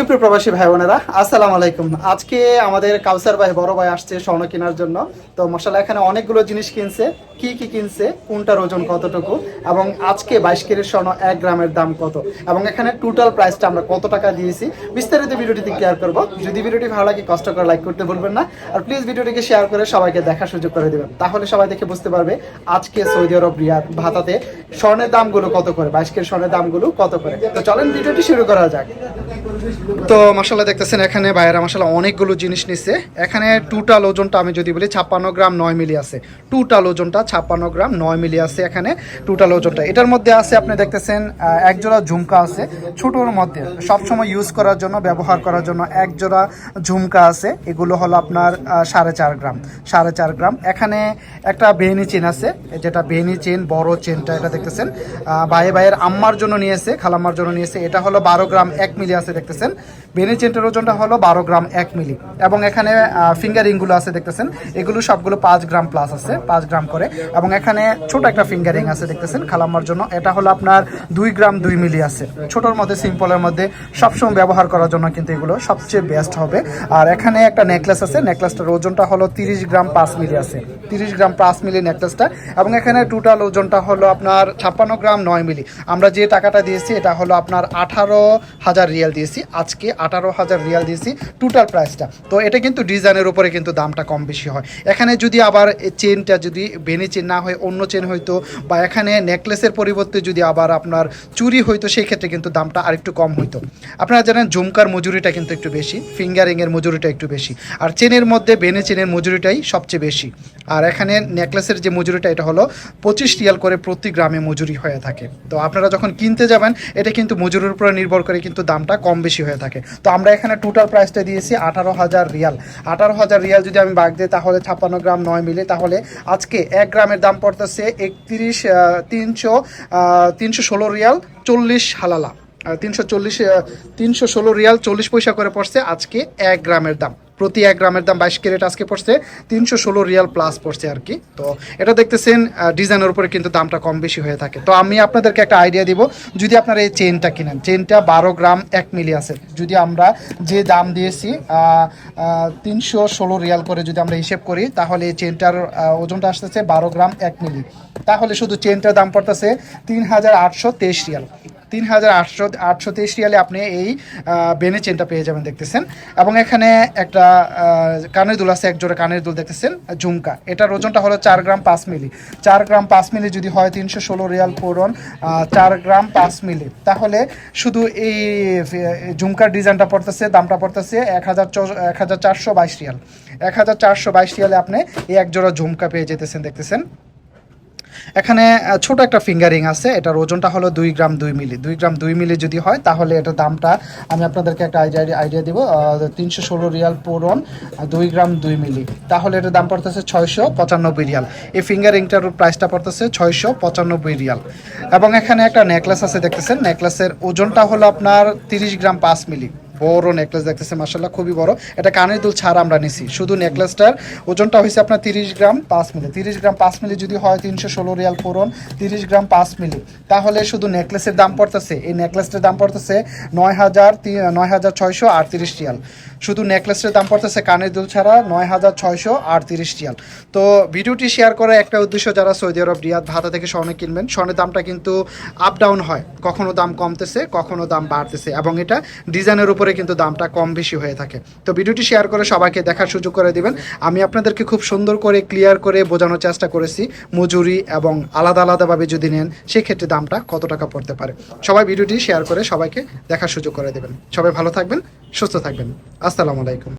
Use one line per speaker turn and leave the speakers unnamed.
সুপ্রিয় প্রবাসী ভাই বোনেরা আসসালামু আলাইকুম। আজকে আমাদের কাউসার ভাই, বড় ভাই আসছে স্বর্ণ কেনার জন্য। তো মশালা এখানে অনেকগুলো জিনিস কিনছে। কি কি কিনছে, কোনটার ওজন কতটুকু, এবং আজকে বাইশ কেজির স্বর্ণ এক গ্রামের দাম কত, এবং এখানে টোটাল প্রাইসটা আমরা কত টাকা দিয়েছি, বিস্তারিত ভিডিওটিতে ক্লিয়ার করব। যদি ভিডিওটি ভালো লাগে, কষ্ট করে লাইক করতে ভুলবেন না। আর প্লিজ ভিডিওটিকে শেয়ার করে সবাইকে দেখার সুযোগ করে দেবেন। তাহলে সবাই দেখে বুঝতে পারবে, আজকে সৌদি আরব রিয়াদ ভাতাতে স্বর্ণের দামগুলো কত করে, বাইশ কেজির স্বর্ণের দামগুলো কত করে। তো চলেন ভিডিওটি শুরু করা যাক। তো মশলা দেখতেছেন এখানে বাইরে মশলা অনেকগুলো জিনিস নিচ্ছে এখানে টোটাল ওজনটা আমি যদি বলি ছাপ্পান্ন গ্রাম নয় মিলি আছে। টোটাল ওজনটা ছাপ্পান্ন গ্রাম নয় মিলি আছে এখানে টোটাল ওজনটা। এটার মধ্যে আছে আপনি দেখতেছেন আহ, এক জোড়া ঝুমকা আছে। ছোটোর মধ্যে সবসময় ইউজ করার জন্য ব্যবহার করার জন্য এক জোড়া ঝুমকা আছে। এগুলো হলো আপনার সাড়ে চার গ্রাম। সাড়ে চার গ্রাম। এখানে একটা বেনি চেন আছে। যেটা বেনি চেন বড় চেনটা এটা দেখতেছেন। ভাইয়ে ভাইয়ের আম্মার জন্য নিয়েছে খালাম্মার জন্য নিয়েছে। এটা হলো বারো গ্রাম এক মিলি আছে দেখতেছেন। বেনি চেনটার ওজনটা হলো বারো গ্রাম এক মিলি। এবং এখানে ফিঙ্গারিংগুলো আছে দেখতেছেন। এগুলো সবগুলো পাঁচ গ্রাম প্লাস আছে, পাঁচ গ্রাম করে। এবং এখানে ছোট একটা ফিঙ্গারিং আছে দেখতেছেন খালাম্মার জন্য। এটা হলো আপনার দুই গ্রাম দুই মিলি আছে। ছোটোর মধ্যে সিম্পলের মধ্যে সবসময় ব্যবহার করার জন্য কিন্তু এগুলো সবচেয়ে বেস্ট হবে। আর এখানে একটা নেকলেস আছে। নেকলেসটার ওজনটা হলো তিরিশ গ্রাম পাঁচ মিলি আছে। তিরিশ গ্রাম পাঁচ মিলি নেকলেসটা এবং এখানে টোটাল ওজনটা হলো আপনার ছাপ্পান্ন গ্রাম নয় মিলি। আমরা যে টাকাটা দিয়েছি, এটা হলো আপনার আঠারো হাজার রিয়াল দিয়েছি। আজকে আঠারো হাজার রিয়াল দিয়েছি টোটাল প্রাইসটা তো এটা কিন্তু ডিজাইনের উপরে কিন্তু দামটা কম বেশি হয়। এখানে যদি আবার চেনটা যদি বেনি চেন না হয় অন্য চেন হয়তো বা এখানে নেকলেসের পরিবর্তে যদি আবার আপনার চুরি হইতো, সেই ক্ষেত্রে কিন্তু দামটা আরেকটু কম হইতো। আপনারা জানেন ঝুমকার মজুরিটা কিন্তু একটু বেশি ফিঙ্গারিংয়ের মজুরিটা একটু বেশি। আর চেনের মধ্যে বেনে চেনের মজুরিটাই সবচেয়ে বেশি। আর এখানে নেকলেসের যে মজুরিটা, এটা হলো পঁচিশ রিয়াল করে প্রতি গ্রামে মজুরি হয়ে থাকে। তো আপনারা যখন কিনতে যাবেন, এটা কিন্তু মজুরির উপরে নির্ভর করে কিন্তু দামটা কম বেশি হয়ে থাকে। তো আমরা এখানে টোটাল প্রাইসটা দিয়েছি আঠারো হাজার রিয়াল। আঠারো হাজার রিয়াল যদি আমি বাগ দিই, তাহলে ছাপ্পান্ন গ্রাম নয় মিলে। তাহলে আজকে এক গ্রামের দাম পড়তেছে একত্রিশ তিনশো তিনশো ষোলো রিয়াল চল্লিশ হালালা। তিনশো চল্লিশ তিনশো ষোলো রিয়াল চল্লিশ পয়সা করে পড়ছে আজকে এক গ্রামের দাম। প্রতি এক গ্রামের দাম বাইশ ক্যারেট আজকে পড়ছে, তিনশো ষোলো রিয়াল প্লাস পড়ছে আর কি। তো এটা দেখতেছেন ডিজাইনের উপরে কিন্তু দামটা কম বেশি হয়ে থাকে। তো আমি আপনাদেরকে একটা আইডিয়া দিব, যদি আপনারা এই চেনটা কিনেন চেনটা বারো গ্রাম এক মিলি আছে। যদি আমরা যে দাম দিয়েছি তিনশো ষোলো রিয়াল করে যদি আমরা হিসেব করি, তাহলে এই চেনটার ওজনটা আসতেছে বারো গ্রাম এক মিলি তাহলে শুধু চেনটার দাম পড়তেছে তিন হাজার আটশো তেইশ রিয়াল। তিন হাজার আটশো আটশো তেইশ রিয়ালে আপনি এই বেনে চেনটা পেয়ে যাবেন দেখতেছেন। এবং এখানে একটা কানের দুল আছে, একজোড়া কানের দুল দেখতেছেন, ঝুমকা। এটার ওজনটা হলো চার গ্রাম পাঁচ মিলি। চার গ্রাম পাঁচ মিলি যদি হয় তিনশো ষোলো রিয়াল পূরণ চার গ্রাম পাঁচ মিলি। তাহলে শুধু এই ঝুমকার ডিজাইনটা পড়তেছে, দামটা পড়তেছে এক হাজার এক হাজার চারশো বাইশ রিয়াল। এক হাজার চারশো বাইশ রিয়ালে আপনি এই একজোড়া ঝুমকা পেয়ে যেতেছেন, দেখতেছেন। এখানে ছোট একটা ফিঙ্গারিং আছে। এটার ওজনটা হলো দুই গ্রাম দুই মিলি। দুই গ্রাম দুই মিলি যদি হয় তাহলে এটার দামটা আমি আপনাদেরকে একটা আইডিয়া আইডিয়া দিব। তিনশো ষোলো রিয়াল আহ, দুই গ্রাম দুই মিলি। তাহলে এটার দাম পড়তেছে ছয়শো পঁচানব্বই রিয়াল। এই ফিঙ্গারিংটার প্রাইসটা পড়তেছে ছয়শো পঁচানব্বই রিয়াল। এবং এখানে একটা নেকলেস আছে দেখতেছেন? নেকলেসের ওজনটা হলো আপনার তিরিশ গ্রাম পাঁচ মিলি। বড় নেকলেস দেখতেছে মার্শাল্লাহ খুবই বড়। এটা কানের দুল ছাড়া আমরা নিছি। শুধু নেকলেসটার ওজনটা হয়েছে আপনার তিরিশ গ্রাম পাঁচ মিলি। তিরিশ গ্রাম পাঁচ মিলি যদি হয় তিনশো ষোলো রিয়াল পূরণ, তিরিশ গ্রাম পাঁচ মিলি। তাহলে শুধু নেকলেসের দাম পড়তেছে। এই নেকলেসটার দাম পড়তেছে নয় হাজার নয় হাজার ছয়শো আটত্রিশ রিয়াল। শুধু নেকলেসের দাম পড়তেছে কানের দুল ছাড়া নয় হাজার ছয়শো আটত্রিশ রিয়াল। তো ভিডিওটি শেয়ার করার একটা উদ্দেশ্য যারা সৌদি আরব, রিয়াদ, ভাতা থেকে স্বর্ণে কিনবেন, স্বর্ণের দামটা কিন্তু আপ ডাউন হয়। কখনো দাম কমতেছে, কখনো দাম বাড়তেছে এবং এটা ডিজাইনের উপরে কিন্তু দামটা কম বেশি হয়ে থাকে। তো ভিডিওটি শেয়ার করে সবাইকে দেখার সুযোগ করে দিবেন। আমি আপনাদেরকে খুব সুন্দর করে ক্লিয়ার করে বোঝানোর চেষ্টা করেছি, মজুরি এবং আলাদা আলাদাভাবে যদি নেন, সেক্ষেত্রে দামটা কত টাকা পড়তে পারে। সবাই ভিডিওটি শেয়ার করে সবাইকে দেখার সুযোগ করে দেবেন। সবাই ভালো থাকবেন, সুস্থ থাকবেন। আসসালামু আলাইকুম।